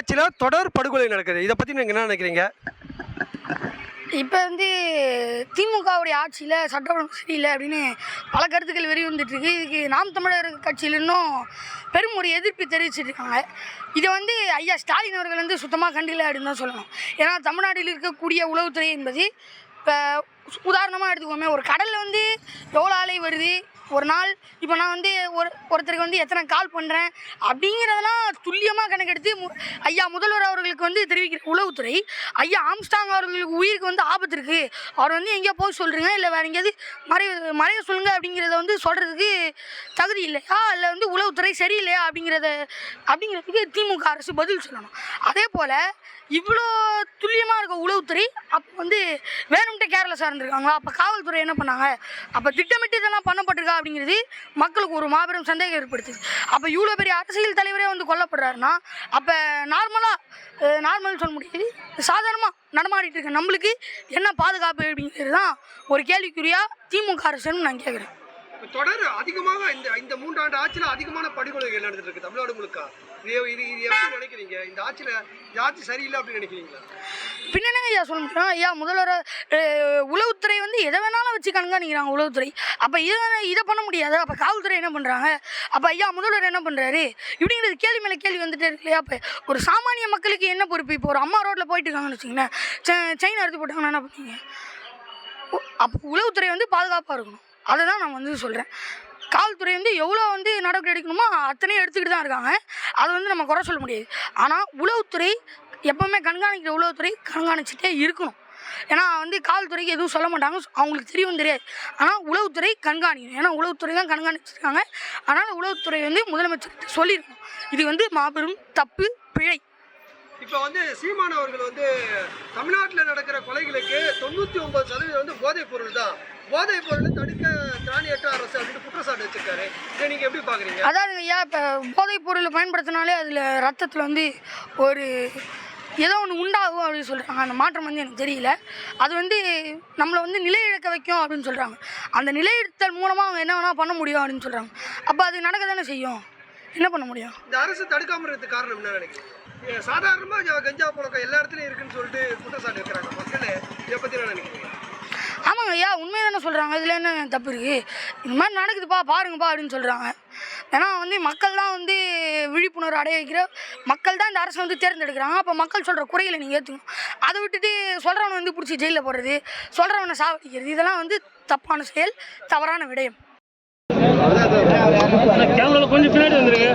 ஆட்சியில் தொடர் படுகொலை நடக்குது. இதை பற்றி நீங்கள் என்ன நினைக்கிறீங்க? இப்போ வந்து திமுகவுடைய ஆட்சியில் சட்ட ஒழுங்கு சரியில்லை அப்படின்னு பல கருத்துக்கள் வெளி வந்துட்டுருக்கு. இதுக்கு நாம் தமிழர் கட்சியில் இன்னும் பெரும் ஒரு எதிர்ப்பு தெரிவிச்சிட்டு இருக்காங்க. இதை வந்து ஐயா ஸ்டாலின் அவர்கள் வந்து சுத்தமாக கண்டில்லை அப்படின்னு தான் சொல்லணும். ஏன்னா தமிழ்நாட்டில் இருக்கக்கூடிய உளவுத்துறை என்பது இப்போ உதாரணமாக எடுத்துக்கோமே ஒரு கடலில் வந்து எவ்வளோ ஆலை வருது? ஒரு நாள் இப்போ நான் வந்து ஒரு ஒருத்தருக்கு வந்து எத்தனை கால் பண்ணுறேன் அப்படிங்கிறதெல்லாம் துல்லியமாக கணக்கெடுத்து மு ஐயா முதல்வர் அவர்களுக்கு வந்து தெரிவிக்கிற உளவுத்துறை ஐயா ஆம்ஸ்டாங் அவர்களுக்கு உயிருக்கு வந்து ஆபத்து இருக்குது அவர் வந்து எங்கேயோ போய் சொல்கிறீங்க இல்லை வேறு எங்கேயாவது மறைய மறைய சொல்லுங்க அப்படிங்கிறத வந்து சொல்கிறதுக்கு தகுதி இல்லையா? இல்லை வந்து உளவுத்துறை சரியில்லையா அப்படிங்கிறத அப்படிங்கிறதுக்கு திமுக அரசு பதில் சொல்லணும். அதே போல் இவ்வளோ துல்லியமாக இருக்க உளவுத்துறை அப்போ வந்து வேணும்ட்டே கேர்லெஸ்ஸாக இருந்திருக்காங்களா அப்போ காவல்துறை என்ன பண்ணாங்க? அப்போ திட்டமிட்டு இதெல்லாம் பண்ணப்பட்டிருக்கா அப்படிங்கிறது மக்களுக்கு ஒரு மாபெரும் சந்தேகம் ஏற்படுத்துது. அப்போ இவ்வளோ பெரிய அரசியல் தலைவரே வந்து கொல்லப்படுறாருன்னா அப்போ நார்மலாக நார்மல்னு சொல்ல முடியாது. சாதாரணமாக நடமாடிட்டு இருக்க நம்மளுக்கு என்ன பாதுகாப்பு அப்படிங்கிறது தான் ஒரு கேள்விக்குறியாக திமுக அரசுன்னு நான் கேட்குறேன் தொடர் அதிகமாக இந்த இந்த மூன்றாண்டு ஆட்சியில் அதிகமான படுகொலைகள் நடந்துட்டு இருக்கு தமிழ்நாடு முழுக்க. இது இது இது எப்படி நினைக்கிறீங்க? இந்த ஆட்சியில் இந்த ஆட்சி சரியில்லை அப்படின்னு நினைக்கிறீங்களா? பின்னங்க ஐயா சொல்ல முடியும்? ஐயா முதல்வர் உளவுத்துறை வச்சு கண்காணிக்கிறாங்க உளவுத்துறை அப்போ இதை இதை பண்ண முடியாது. அப்போ காவல்துறை என்ன பண்ணுறாங்க அப்போ ஐயா முதல்வர் என்ன பண்ணுறாரு இப்படிங்கிறது கேள்வி மேலே கேள்வி வந்துட்டே இருக்கு இல்லையா? அப்போ ஒரு சாமானிய மக்களுக்கு என்ன பொறுப்பு? இப்போ ஒரு அம்மா ரோட்டில் போயிட்டு இருக்காங்கன்னு வச்சுங்களேன் செ- செயின் அறுத்து போட்டாங்கன்னா என்ன பண்ணுவீங்க? அப்போ உளவுத்துறை வந்து பாதுகாப்பாக இருக்கணும். அதை தான் நான் வந்து சொல்கிறேன் காவல்துறை வந்து எவ்வளோ வந்து நடவடிக்கை எடுக்கணுமோ அத்தனையும் எடுத்துக்கிட்டு தான் இருக்காங்க. அதை வந்து நம்ம குறை சொல்ல முடியாது. ஆனால் உளவுத்துறை எப்போவுமே கண்காணிக்கிற உளவுத்துறை கண்காணிச்சுட்டே இருக்கணும். ஏன்னா வந்து காவல்துறைக்கு எதுவும் சொல்ல மாட்டாங்க. அவங்களுக்கு தெரியவும் தெரியாது. ஆனால் உளவுத்துறை கண்காணிக்கணும் ஏன்னா உளவுத்துறை தான் கண்காணிச்சிருக்காங்க. அதனால் உளவுத்துறை வந்து முதலமைச்சர்கிட்ட சொல்லியிருக்கணும் இது வந்து மாபெரும் தப்பு பிழை. இப்போ வந்து சீமான் அவர்கள் வந்து தமிழ்நாட்டில் நடக்கிற கொலைகளுக்கு தொண்ணூற்றி ஒன்பது சதவீதம் வந்து போதைப் பொருள் தான். போதைப் பொருளை தடுக்க திராணியற்ற அரசு அப்படின்னு குற்றச்சாட்டு வச்சிருக்காரு. இதை நீங்கள் எப்படி பார்க்குறீங்க அதாவது ஐயா இப்போ போதைப் பொருளை பயன்படுத்தினாலே அதில் ரத்தத்தில் வந்து ஒரு ஏதோ ஒன்று உண்டாகும் அப்படின்னு சொல்கிறாங்க அந்த மாற்றம் வந்து எனக்கு தெரியல. அது வந்து நம்மளை வந்து நிலை இழக்க வைக்கும் அப்படின்னு சொல்கிறாங்க அந்த நிலையிழத்தல் மூலமாக அவங்க என்ன வேணால் பண்ண முடியும் அப்படின்னு சொல்கிறாங்க அப்போ அது நடக்க தானே செய்யும்? என்ன பண்ண முடியும்? இந்த அரசு தடுக்காம இருக்கிறதுக்கு காரணம் என்ன நினைக்கிறீங்க? ஏ, சாதாரணமா ஜ- கஞ்சா பழக்கம் எல்லா இடத்துலயும் இருக்குன்னு சொல்லிட்டு குற்றச்சாட்டு வைக்கிறாங்க. மக்கள் இதை என்ன நினைக்கிறீங்க? ஆமாங்க ஐயா உண்மையை தானே சொல்கிறாங்க இதில் என்ன தப்பு இருக்குது இந்த மாதிரி நடக்குதுப்பா பாருங்கப்பா அப்படின்னு சொல்கிறாங்க ஏன்னா வந்து மக்கள் தான் வந்து விழிப்புணர்வு அடைய வைக்கிற மக்கள் தான் இந்த அரசை வந்து தேர்ந்தெடுக்கிறாங்க. அப்போ மக்கள் சொல்கிற குறைகளை நீங்கள் ஏற்றுக்கணும் அதை விட்டுட்டு சொல்கிறவனை வந்து பிடிச்சி ஜெயிலில் போடுறது சொல்கிறவனை சாவடிக்கிறது இதெல்லாம் வந்து தப்பான செயல் தவறான விடயம். கொஞ்சம் பின்னாடி வந்துருக்கு